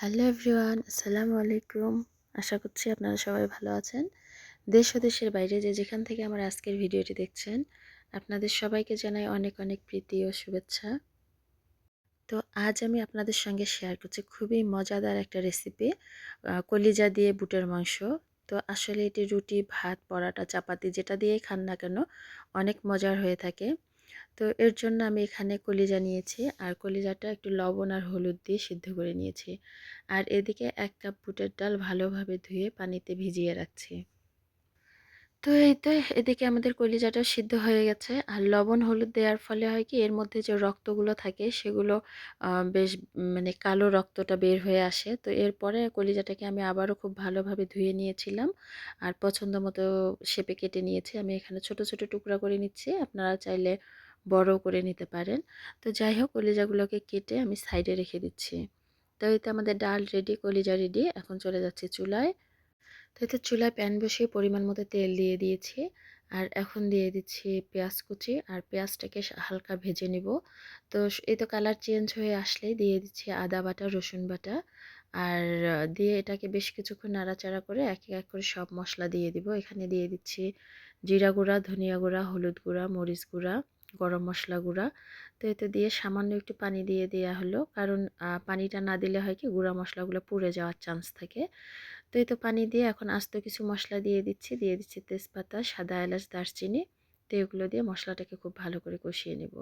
Hello everyone আসসালামু আলাইকুম আশা করছি আপনারা সবাই ভালো আছেন। দেশ ও দেশের বাইরে যে যেখান থেকে আমার আজকের ভিডিওটি দেখছেন, আপনাদের সবাইকে জানাই অনেক অনেক প্রীতি ও শুভেচ্ছা। তো আজ আমি আপনাদের সঙ্গে শেয়ার করছি খুবই মজাদার একটা রেসিপি কলিজা দিয়ে বুটের মাংস। তো আসলে এটি রুটি, ভাত, পরাটা, চাপাতি যেটা দিয়েই খান না কেন, অনেক মজার হয়ে থাকে। তো এর জন্য আমি এখানে কলিজা নিয়েছি। আর কলিজাটা একটু লবণ আর হলুদ দিয়ে সিদ্ধ করে নিয়েছি। আর এদিকে এক কাপ বুটের ডাল ভালোভাবে ধুয়ে পানিতে ভিজিয়ে রাখছি। তো এই তো, এদিকে আমাদের কলিজাটা সিদ্ধ হয়ে গেছে। আর লবণ হলুদ দেওয়ার ফলে হয় কি, এর মধ্যে যে রক্তগুলো থাকে, সেগুলো বেশ মানে কালো রক্তটা বের হয়ে আসে। তো এরপরে কলিজাটাকে আমি আবারও খুব ভালোভাবে ধুয়ে নিয়েছিলাম। আর পছন্দ মতো শেপে কেটে নিয়েছি। আমি এখানে ছোট ছোট টুকরা করে নিচ্ছি। আপনারা চাইলে বড় করে নিতে পারেন। তো যাই হোক, কলিজাগুলোকে কেটে আমি সাইডে রেখে দিচ্ছি। তো এই তো আমাদের ডাল রেডি কলিজা রেডি এখন চলে যাচ্ছে চুলায়। তো এতে চুলায় প্যান বসিয়ে পরিমাণ মতো তেল দিয়ে দিয়েছি। আর এখন দিয়ে দিচ্ছি পেঁয়াজ কুচি, আর পেঁয়াজটাকে হালকা ভেজে নিব। তো এই তো কালার চেঞ্জ হয়ে আসলেই দিয়ে দিচ্ছি আদা বাটা, রসুন বাটা। আর দিয়ে এটাকে বেশ কিছুক্ষণ নাড়াচাড়া করে এক এক করে সব মশলা দিয়ে দিব। এখানে দিয়ে দিচ্ছি জিরা গুঁড়া, ধনিয়া গুঁড়া, হলুদ গুঁড়া, মরিচ গুঁড়া। গরম মশলা গুঁড়া। তো এতে দিয়ে সামান্য একটু পানি দিয়ে দেওয়া হলো। কারণ পানিটা না দিলে হয় কি, গুঁড়া মশলাগুলো পুড়ে যাওয়ার চান্স থাকে। তো এই তো পানি দিয়ে এখন আস্ত কিছু মশলা দিয়ে দিচ্ছি। দিয়ে দিচ্ছি তেজপাতা, সাদা এলাচ, দারচিনি। তো এগুলো দিয়ে মশলাটাকে খুব ভালো করে কষিয়ে নেব।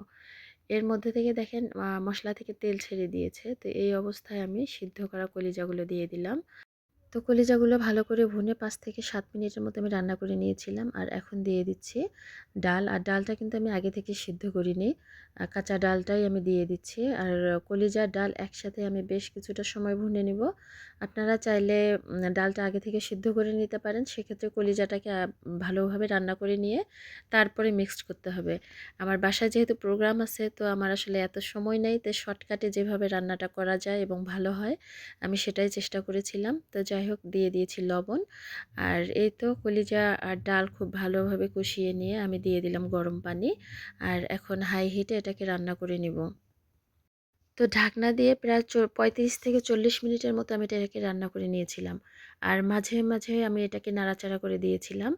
এর মধ্যে থেকে দেখেন মশলা থেকে তেল ছেড়ে দিয়েছে। তো এই অবস্থায় আমি সিদ্ধ করা কলিজাগুলো দিয়ে দিলাম। তো কলিজাগুলো ভালো করে ভুনে পাঁচ থেকে সাত মিনিটের মতো আমি রান্না করে নিয়েছিলাম। আর এখন দিয়ে দিচ্ছি ডাল। আর ডালটা কিন্তু আমি আগে থেকে সিদ্ধ করিনি। কাঁচা ডালটাই আমি দিয়ে দিচ্ছি। আর কলিজার ডাল একসাথে আমি বেশ কিছুটা সময় ভুনে নিব। আপনারা চাইলে ডালটা আগে থেকে সিদ্ধ করে নিতে পারেন। সেক্ষেত্রে কলিজাটাকে ভালোভাবে রান্না করে নিয়ে তারপরে মিক্সড করতে হবে। আমার বাসায় যেহেতু প্রোগ্রাম আছে, তো আমার আসলে এত সময় নেই। তো শর্টকাটে যেভাবে রান্নাটা করা যায় এবং ভালো হয়, আমি সেটাই চেষ্টা করেছিলাম। তো যাই হোক দিয়ে দিয়েছি লবণ। আর এই তো কলিজা আর ডাল খুব ভালোভাবে কষিয়ে নিয়ে আমি দিয়ে দিলাম গরম পানি। আর এখন হাই হিটে এটাকে রান্না করে নিব। তো ঢাকনা দিয়ে প্রায় পঁয়ত্রিশ থেকে চল্লিশ মিনিটের মতো আমি এটাকে রান্না করে নিয়েছিলাম। আর মাঝে মাঝে আমি এটাকে নাড়াচাড়া করে দিয়েছিলাম।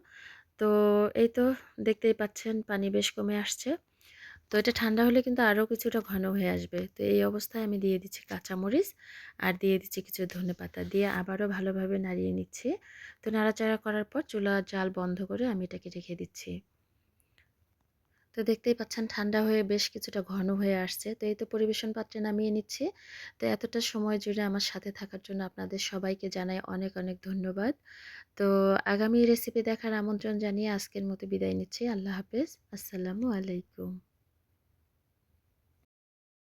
তো এই তো দেখতেই পাচ্ছেন পানি বেশ কমে আসছে। তো এটা ঠান্ডা হলে কিন্তু আরও কিছুটা ঘন হয়ে আসবে। তো এই অবস্থায় আমি দিয়ে দিচ্ছি কাঁচামরিচ আর দিয়ে দিচ্ছি কিছু ধনে পাতা দিয়ে আবারও ভালোভাবে নাড়িয়ে নিচ্ছি। তো নাড়াচাড়া করার পর চুলা জাল বন্ধ করে আমি এটাকে রেখে দিচ্ছি। তো দেখতেই পাচ্ছেন ঠান্ডা হয়ে বেশ কিছুটা ঘন হয়ে আসছে। তো এই তো পরিবেশন পাত্রে নামিয়ে নিচ্ছি। তো এতটা সময় জুড়ে আমার সাথে থাকার জন্য আপনাদের সবাইকে জানাই অনেক অনেক ধন্যবাদ। তো আগামী রেসিপি দেখার আমন্ত্রণ জানিয়ে আজকের মতো বিদায় নিচ্ছি। আল্লাহ হাফেজ। আসসালামু আলাইকুম।